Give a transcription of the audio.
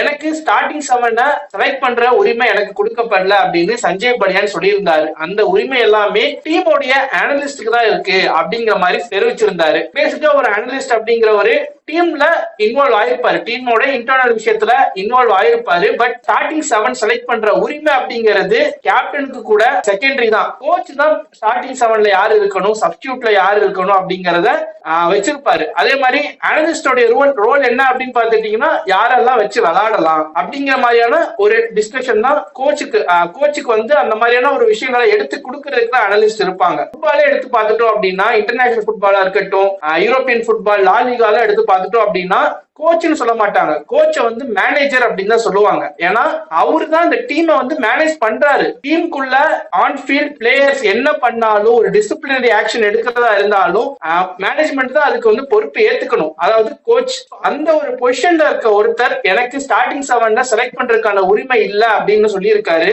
எனக்கு starting செவனை select பண்ற உரிமை எனக்கு கொடுக்கப்படல அப்படின்னு சஞ்சய் பனியான் சொல்லியிருந்தாரு. அந்த உரிமை எல்லாமே டீமோடைய அனலிஸ்டுக்கு தான் இருக்கு அப்படிங்கிற மாதிரி தெரிவிச்சிருந்தாரு. பேசிட்டு ஒரு அனலிஸ்ட் அப்படிங்கிற ஒரு டீம்ல இன்வால்வ் ஆயிருப்பாரு. டீமோட இன்டர்னல் விஷயத்துல இன்வால்வ் ஆயிருப்பாரு. பட் ஸ்டார்டிங் செவன் செலக்ட் பண்ற உரிமை அப்படிங்கிறது கேப்டனுக்கு கூட செகண்டரி தான். கோச் தான் ஸ்டார்டிங் செவன்ல யாரு இருக்கணும் சப்ஸ்டியூட்ல யாரு இருக்கணும் அப்படிங்கறத வச்சிருப்பாரு. அதே மாதிரி அனலிஸ்டோடைய ரோல் ரோல் என்ன அப்படின்னு பாத்துட்டீங்கன்னா யாரெல்லாம் வச்சு விளையாடலாம் அப்படிங்கிற மாதிரியான ஒரு டிஸ்கஷன் தான் கோச்சுக்கு கோச்சுக்கு வந்து அந்த மாதிரியான ஒரு விஷயங்களை எடுத்து கொடுக்கறதுக்கு தான் அனலிஸ்ட் இருப்பாங்க. ஃபுட்பாலே எடுத்து பார்த்துட்டோம் அப்படின்னா இன்டர்நேஷனல் ஃபுட்பாலா இருக்கட்டும் யூரோப்பியன் ஃபுட்பால் லாலிகால எடுத்து பார்த்துட்டோம் அப்படின்னா கோச்னு சொல்ல மாட்டாங்க. கோச்சை வந்து மேனேஜர் அப்படின்னு தான் சொல்லுவாங்க. ஏன்னா அவரு தான் இந்த டீமை வந்து மேனேஜ் பண்றாரு. டீமுக்குள்ள ஆன் ஃபீல்ட் பிளேயர்ஸ் என்ன பண்ணாலும் ஒரு டிசிப்ளினரி ஆக்ஷன் எடுக்கிறதா இருந்தாலும் மேனேஜ்மெண்ட் தான் அதுக்கு வந்து பொறுப்பு ஏத்துக்கணும். அதாவது கோச் அந்த ஒரு பொசிஷன்ல இருக்க ஒருத்தர் எனக்கு ஸ்டார்டிங் செவன்ல செலக்ட் பண்றதுக்கான உரிமை இல்லை அப்படின்னு சொல்லியிருக்காரு.